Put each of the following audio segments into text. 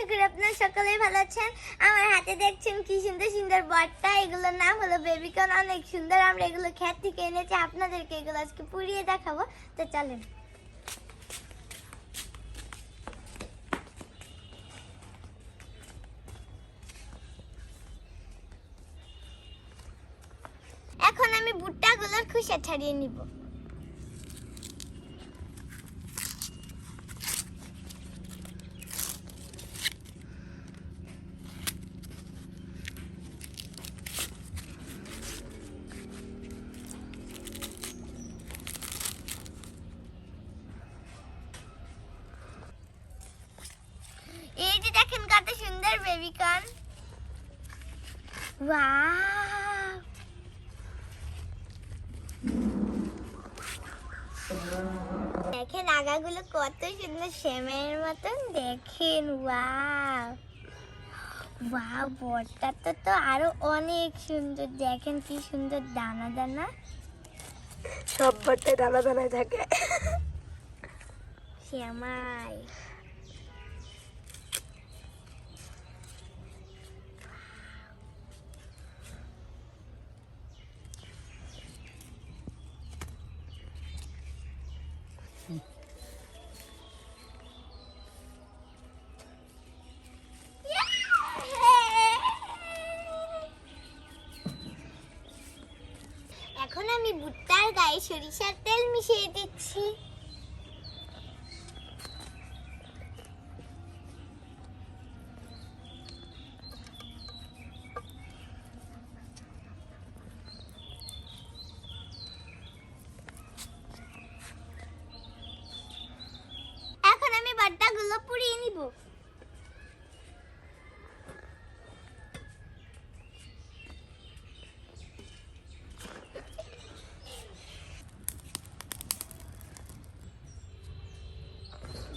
আশা করি আপনারা সকলেই ভালো আছেন। আমার হাতে দেখছেন কি সুন্দর সুন্দর বটটা। এগুলোর নাম হলো বেবিকর্ন অনেক সুন্দর। আমরা এগুলো খেত থেকে এনেছি। আপনাদেরকে এগুলো আজকে পুড়িয়ে দেখাবো। তো চলেন। এখন আমি ভুট্টাগুলোর খুশা ছাড়িয়ে নিব এই যে দেখেন কত বেবি কর্ন ওয়াও দেখেন আগাগুলো কত সুন্দর শ্যামের মতন দেখেন ওয়াও ওয়াও বটটা তো তো আরও অনেক সুন্দর দেখেন কি সুন্দর দানা দানা। সব ভর্তে দানা দানায় থাকে। শ্যামাই। এখন আমি ভুট্টার গায়ে সরিষার তেল মিশিয়ে দিচ্ছি এখন আমি বাড্ডাগুলো পুড়িয়ে নিব।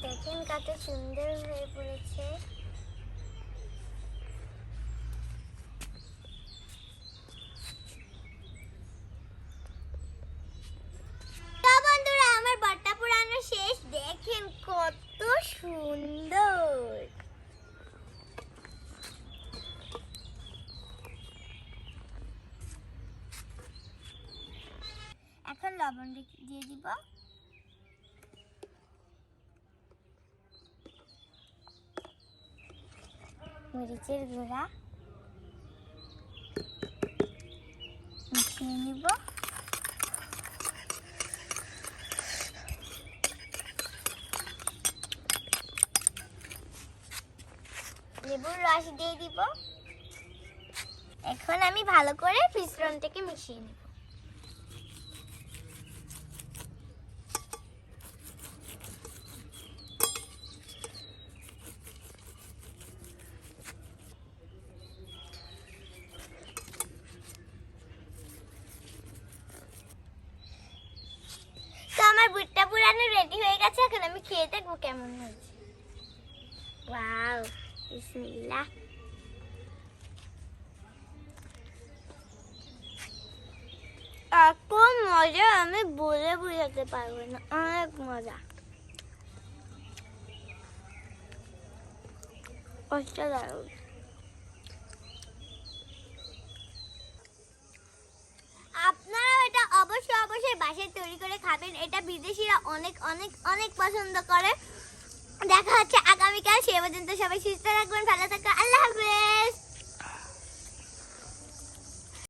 দেখেন কত সুন্দর হয়ে পড়েছে তো বন্ধুরা আমার বট্টা পুরানো শেষ দেখেন কত সুন্দর এখন লবণ দিয়ে দিব মরিচের গুঁড়া মিশিয়ে নিব লেবুর রস দিয়ে দিব এখন আমি ভালো করে মিশ্রণটাকে মিশিয়ে নেব তো আমার বুটটা পুরানো রেডি হয়ে গেছে, এখন আমি খেয়ে দেখব কেমন হয়েছে। এত মজা, আমি বলে বোঝাতে পারব না, অনেক মজা। অসাধারণ আপনারা এটা অবশ্যই অবশ্যই বাসায় তৈরি করে খাবেন, এটা বিদেশিরা অনেক অনেক অনেক পছন্দ করে। দেখা হচ্ছে আগামীকাল, সে পর্যন্ত সবাই সুস্থ থাকবেন, ভালো থাকা